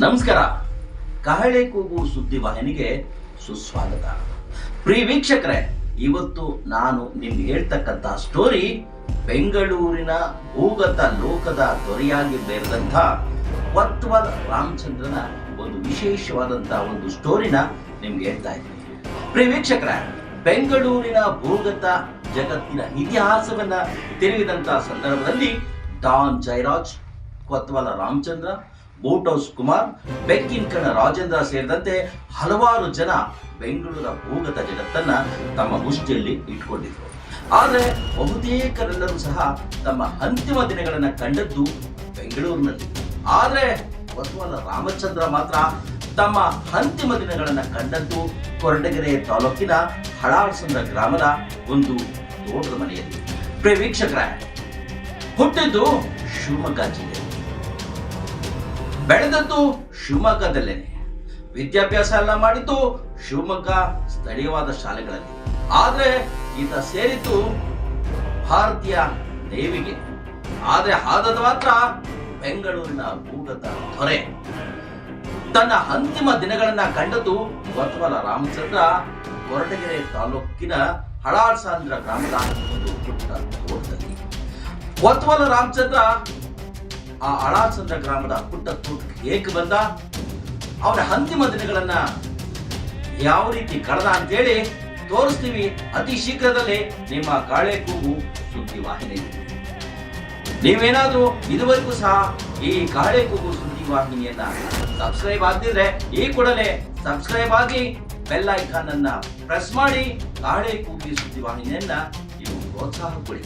ನಮಸ್ಕಾರ. ಕಹಳೆ ಕೂಗು ಸುದ್ದಿವಾಹಿನಿಗೆ ಸುಸ್ವಾಗತ. ಪ್ರಿಯ ವೀಕ್ಷಕರೇ, ಇವತ್ತು ನಾನು ನಿಮ್ಗೆ ಹೇಳ್ತಕ್ಕಂಥ ಸ್ಟೋರಿ ಬೆಂಗಳೂರಿನ ಭೂಗತ ಲೋಕದ ದೊರೆಯಾಗಿ ಬೆರೆದಂಥ ವತ್ವಲ್ ರಾಮಚಂದ್ರನ ಒಂದು ವಿಶೇಷವಾದಂತ ಒಂದು ಸ್ಟೋರಿನ ನಿಮ್ಗೆ ಹೇಳ್ತಾ ಇದ್ದೀನಿ. ಪ್ರಿಯ ವೀಕ್ಷಕರೇ, ಬೆಂಗಳೂರಿನ ಭೂಗತ ಜಗತ್ತಿನ ಇತಿಹಾಸವನ್ನ ತಿರುಗಿದಂತ ಸಂದರ್ಭದಲ್ಲಿ don Jairaj, Kotwal Ramachandra boat house Kumar ಬೆಕ್ಕಿನ್ಕಣ Rajendra ಸೇರಿದಂತೆ ಹಲವಾರು ಜನ ಬೆಂಗಳೂರ ಭೂಗತ ಜಗತ್ತನ್ನ ತಮ್ಮ ಮುಷ್ಟಿಯಲ್ಲಿ ಇಟ್ಕೊಂಡಿದ್ರು. ಆದರೆ ಬಹುತೇಕರೆಲ್ಲರೂ ಸಹ ತಮ್ಮ ಅಂತಿಮ ದಿನಗಳನ್ನ ಕಂಡದ್ದು ಬೆಂಗಳೂರಿನಲ್ಲಿ. ಆದರೆ ಬಸವನ ರಾಮಚಂದ್ರ ಮಾತ್ರ ತಮ್ಮ ಅಂತಿಮ ದಿನಗಳನ್ನ ಕಂಡದ್ದು ಕೊರಟಗೆರೆ ತಾಲೂಕಿನ ಹಳಾಳ್ಸಂದ್ರ ಗ್ರಾಮದ ಒಂದು ತೋಟದ ಮನೆಯಲ್ಲಿ. ಪ್ರಿಯ ವೀಕ್ಷಕರೇ, ಹುಟ್ಟಿದ್ದು ಶಿವಮೊಗ್ಗ ಜಿಲ್ಲೆ. ಬೆಳೆದದ್ದು ಶಿವಮೊಗ್ಗದಲ್ಲೇನೆ ವಿದ್ಯಾಭ್ಯಾಸ ಎಲ್ಲ ಮಾಡಿದ್ದು ಶಿವಮೊಗ್ಗ ಸ್ಥಳೀಯವಾದ ಶಾಲೆಗಳಲ್ಲಿ. ಆದರೆ ಈತ ಸೇರಿದ್ದು ಭಾರತೀಯ ನೇವಿಗೆ. ಆದರೆ ಆದದ ಮಾತ್ರ ಬೆಂಗಳೂರಿನ ಭೂಗತ ಹೊರೆ. ತನ್ನ ಅಂತಿಮ ದಿನಗಳನ್ನ ಕಂಡದ್ದು ಕೊತ್ವಾಲ ರಾಮಚಂದ್ರ, ಕೊರಟಗೆರೆ ತಾಲೂಕಿನ ಹಳಾಳ್ಸಾಂದ್ರ ಗ್ರಾಮದ ಒಂದು ಪುಟ್ಟ ರಾಮಚಂದ್ರ ಆ ಅಳಾಚಂದ್ರ ಗ್ರಾಮದ ಪುಟ್ಟ ತೂತ್ ಏಕೆ ಬಂದ? ಅವರ ಅಂತಿಮ ದಿನಗಳನ್ನ ಯಾವ ರೀತಿ ಕಳೆದ ಅಂತೇಳಿ ತೋರಿಸ್ತೀವಿ. ಅತಿ ಶೀಘ್ರದಲ್ಲೇ ನಿಮ್ಮ ಕಾಳೆ ಕೂಗು ಸುದ್ದಿ ವಾಹಿನಿ ನೀವೇನಾದ್ರೂ ಇದುವರೆಗೂ ಸಹ ಈ ಕಾಳೆ ಕೂಗು ಸುದ್ದಿ ವಾಹಿನಿಯನ್ನ ಸಬ್ಸ್ಕ್ರೈಬ್ ಆಗ್ತಿದ್ರೆ ಈ ಕೂಡಲೇ ಸಬ್ಸ್ಕ್ರೈಬ್ ಆಗಿ ಬೆಲ್ ಐಕಾನ್ ಅನ್ನ ಪ್ರೆಸ್ ಮಾಡಿ ಕಾಳೆ ಕೂಗಿ ಸುದ್ದಿ ವಾಹಿನಿಯನ್ನ ನೀವು ಪ್ರೋತ್ಸಾಹ ಕೊಡಿ.